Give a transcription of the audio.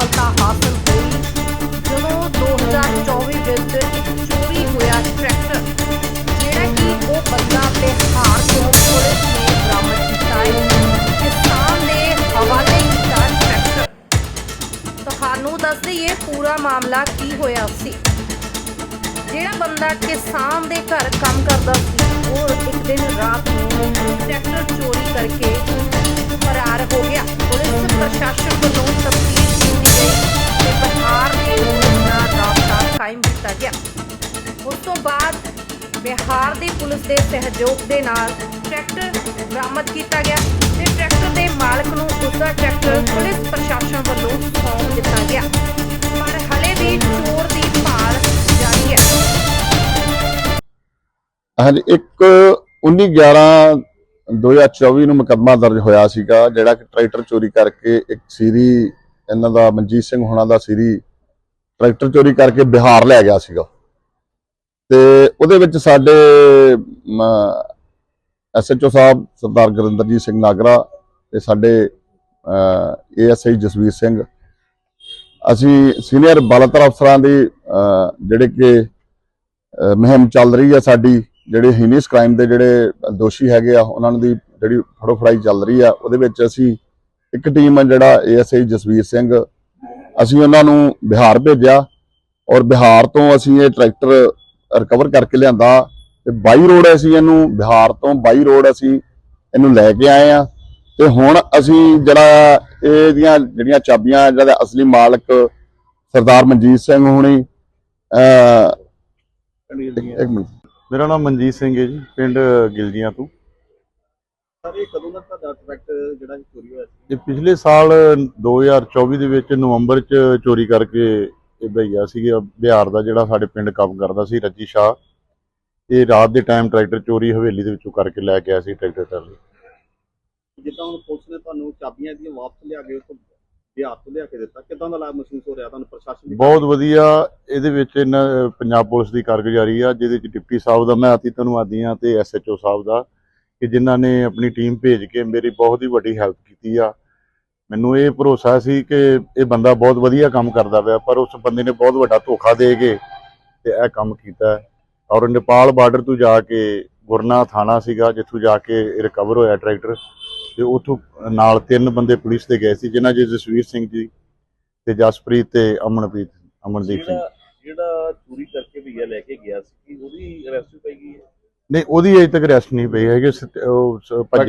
ਸਫਲਤਾ ਹਾਸਲ ਹੋਈ। ਜਦੋਂ 2024 ਵਿੱਚ ਇੱਕ ਚੋਰੀ ਹੋਇਆ ਟਰੈਕਟਰ, ਜਿਹੜਾ ਕਿ ਉਹ ਬੰਦਾ ਬਿਹਾਰ ਤੋਂ ਪੁਲਿਸ ਨੇ ਬਰਾਮਦ ਕੀਤਾ ਹੈ। ਕਿਸਾਨ ਦੇ ਹਵਾਲੇ ਕੀਤਾ ਟਰੈਕਟਰ। ਤੁਹਾਨੂੰ ਦੱਸ ਦਈਏ ਪੂਰਾ ਮਾਮਲਾ ਕੀ ਹੋਇਆ ਸੀ। ਜਿਹੜਾ ਬੰਦਾ ਕਿਸਾਨ ਦੇ ਘਰ ਕੰਮ ਕਰਦਾ ਸੀ, ਉਹ ਇੱਕ ਦਿਨ ਰਾਤ ਨੂੰ ਟਰੈਕਟਰ ਚੋਰੀ ਕਰਕੇ ਫਰਾਰ ਹੋ ਗਿਆ। ਪੁਲਿਸ, ਪ੍ਰਸ਼ਾਸਨ ਬਿਹਾਰ ਦੀ ਪੁਲਿਸ ਦੇ ਸਹਿਯੋਗ ਦੇ ਨਾਲ ਟਰੈਕਟਰ ਬਰਾਮਦ ਕੀਤਾ ਗਿਆ ਤੇ ਟਰੈਕਟਰ ਦੇ ਮਾਲਕ ਨੂੰ ਉਸਦਾ ਟਰੈਕਟਰ ਪੁਲਿਸ ਪ੍ਰਸ਼ਾਸਨ ਵੱਲੋਂ ਸੌਂਪ ਦਿੱਤਾ ਗਿਆ। ਪਰ ਹਲੇ ਵੀ ਚੋਰ ਦੀ ਭਾਲ ਜਾਰੀ ਹੈ। ਹਾਂਜੀ, ਇੱਕ 19 2024 ਨੂੰ ਮੁਕੱਦਮਾ ਦਰਜ ਹੋਇਆ ਸੀਗਾ, ਜਿਹੜਾ ਕਿ ਟਰੈਕਟਰ ਚੋਰੀ ਕਰਕੇ ਇੱਕ ਸੀਰੀ, ਇਹਨਾਂ ਦਾ ਮਨਜੀਤ ਸਿੰਘ ਹੋਣਾ ਦਾ ਸੀਰੀ ਟਰੈਕਟਰ ਚੋਰੀ ਕਰਕੇ ਬਿਹਾਰ ਲੈ ਗਿਆ ਸੀਗਾ। ਤੇ ਉਹਦੇ ਵਿੱਚ ਸਾਡੇ ਐਸਐਚਓ ਸਾਹਿਬ ਸਰਦਾਰ ਗੁਰਿੰਦਰਜੀਤ ਸਿੰਘ ਨਾਗਰਾ ਤੇ ਸਾਡੇ ਏਐਸਆਈ ਜਸਵੀਰ ਸਿੰਘ। ਅਸੀਂ ਸੀਨੀਅਰ ਬਾਲਾਤਰ ਅਫਸਰਾਂ ਦੀ ਜਿਹੜੇ ਕਿ ਅਹ, ਮੁਹਿੰਮ ਚੱਲ ਰਹੀ ਹੈ ਸਾਡੀ ਜਿਹੜੇ ਹੀਨੀਅਸ ਕ੍ਰਾਈਮ ਦੇ ਜਿਹੜੇ ਦੋਸ਼ੀ ਹੈਗੇ ਆ ਉਹਨਾਂ ਦੀ ਜਿਹੜੀ ਫੜੋ ਫੜਾਈ ਚੱਲ ਰਹੀ ਆ ਉਹਦੇ ਵਿੱਚ ਅਸੀਂ ਇੱਕ ਟੀਮ ਆ ਜਿਹੜਾ ਏਐਸਆਈ ਜਸਵੀਰ ਸਿੰਘ। ਅਸੀਂ ਉਹਨਾਂ ਨੂੰ ਬਿਹਾਰ ਭੇਜਿਆ ਔਰ ਬਿਹਾਰ ਤੋਂ ਅਸੀਂ ਇਹ ਟਰੈਕਟਰ ਰਿਕਵਰ ਕਰਕੇ ਲਿਆਂਦਾ ਤੇ ਬਾਈ ਰੋਡ ਅਸੀਂ ਇਹਨੂੰ ਬਿਹਾਰ ਤੋਂ ਬਾਈ ਰੋਡ ਅਸੀਂ ਇਹਨੂੰ ਲੈ ਕੇ ਆਏ ਆ ਤੇ ਹੁਣ ਅਸੀਂ ਜਿਹੜਾ ਇਹਦੀਆਂ ਜਿਹੜੀਆਂ ਚਾਬੀਆਂ ਜਿਹੜਾ ਅਸਲੀ ਮਾਲਕ ਸਰਦਾਰ ਮਨਜੀਤ ਸਿੰਘ ਹੋਣੀ ਇੱਕ ਮਿੰਟ। ਮੇਰਾ ਨਾਮ ਮਨਜੀਤ ਸਿੰਘ ਹੈ ਜੀ ਪਿੰਡ ਗਿਲਜੀਆਂ ਤੋਂ। ਸਰ ਇਹ ਕਦੋਂ ਦਾ ਤੁਹਾਡਾ ਟਰੈਕਟਰ ਜਿਹੜਾ ਚੋਰੀ ਹੋਇਆ ਸੀ? ਇਹ ਪਿਛਲੇ ਸਾਲ 2024 ਦੇ ਵਿੱਚ ਨਵੰਬਰ 'ਚ ਚੋਰੀ ਕਰਕੇ ਇਹ ਭਈਆ ਸੀਗਾ ਬਿਹਾਰ ਦਾ ਜਿਹੜਾ ਸਾਡੇ ਪਿੰਡ ਕੰਮ ਕਰਦਾ ਸੀ ਰੱਜੀ ਸ਼ਾਹ ਇਹ ਰਾਤ ਦੇ ਟਾਈਮ ਟਰੈਕਟਰ ਚੋਰੀ ਹਵੇਲੀ ਦੇ ਵਿੱਚੋਂ ਕਰਕੇ ਲੈ ਆਇਆ ਸੀ ਟਰੈਕਟਰ ਟਰਾਲੀ ਜਿੱਦਾਂ ਹੁਣ ਪੁਲਿਸ ਨੇ ਤੁਹਾਨੂੰ ਚਾਬੀਆਂ ਦੀਆਂ ਵਾਪਸ ਲਿਆ ਕੇ ਉਸ ਬਿਹਾਰ ਤੋਂ ਲਿਆ ਕੇ ਦਿੱਤਾ ਕਿਦਾਂ ਦਾ ਲਾਭ ਮਹਿਸੂਸ ਹੋ ਰਿਹਾ ਤੁਹਾਨੂੰ ਪ੍ਰਸ਼ਾਸਨ ਦੀ? ਬਹੁਤ ਵਧੀਆ ਇਹਦੇ ਵਿੱਚ ਇਹਨਾਂ ਪੰਜਾਬ ਪੁਲਿਸ ਦੀ ਕਾਰਗੁਜ਼ਾਰੀ ਆ ਜਿਹਦੇ ਚ ਡਿਪਟੀ ਸਾਹਿਬ ਦਾ ਮੈਂ ਅਤੀ ਧੰਨਵਾਦੀ ਆ ਤੇ ਐਸਐਚਓ ਸਾਹਿਬ ਦਾ ਕਿ ਜਿਨ੍ਹਾਂ ਨੇ ਆਪਣੀ ਟੀਮ ਭੇਜ ਕੇ ਮੇਰੀ ਬਹੁਤ ਹੀ ਵੱਡੀ ਹੈਲਪ ਕੀਤੀ ਆ। ਮੈਨੂੰ ਇਹ ਭਰੋਸਾ ਸੀ ਕਿ ਇਹ ਬੰਦਾ ਬਹੁਤ ਵਧੀਆ ਕੰਮ ਕਰਦਾ ਪਿਆ ਪਰ ਉਸ ਬੰਦੇ ਨੇ ਬਹੁਤ ਵੱਡਾ ਧੋਖਾ ਦੇ ਕੇ ਤੇ ਇਹ ਕੰਮ ਕੀਤਾ। ਔਰ ਨੇਪਾਲ ਬਾਰਡਰ ਤੋਂ ਜਾ ਕੇ ਗੁਰਨਾ ਥਾਣਾ ਸੀਗਾ ਜਿੱਥੋਂ ਜਾ ਕੇ ਰਿਕਵਰ ਹੋਇਆ ਟਰੈਕਟਰ। ਤੇ ਉੱਥੋਂ ਨਾਲ ਤਿੰਨ ਬੰਦੇ ਪੁਲਿਸ ਦੇ ਗਏ ਸੀ ਜਿਨ੍ਹਾਂ 'ਚ ਜਸਵੀਰ ਸਿੰਘ ਜੀ ਤੇ ਜਸਪ੍ਰੀਤ ਤੇ ਅਮਨਪ੍ਰੀਤ ਅਮਨਦੀਪ ਸਿੰਘ। ਜਿਹੜਾ ਚੋਰੀ ਕਰਕੇ ਭਈਆ ਲੈ ਕੇ ਗਿਆ ਸੀ ਉਹਦੀ ਅਰੈਸਟ ਪਈ ਗਈ ਹੈ? ਨਹੀਂ ਉਹਦੀ ਅਜੇ ਤੱਕ ਅਰੈਸਟ ਨਹੀਂ ਪਈ ਹੈਗੀ।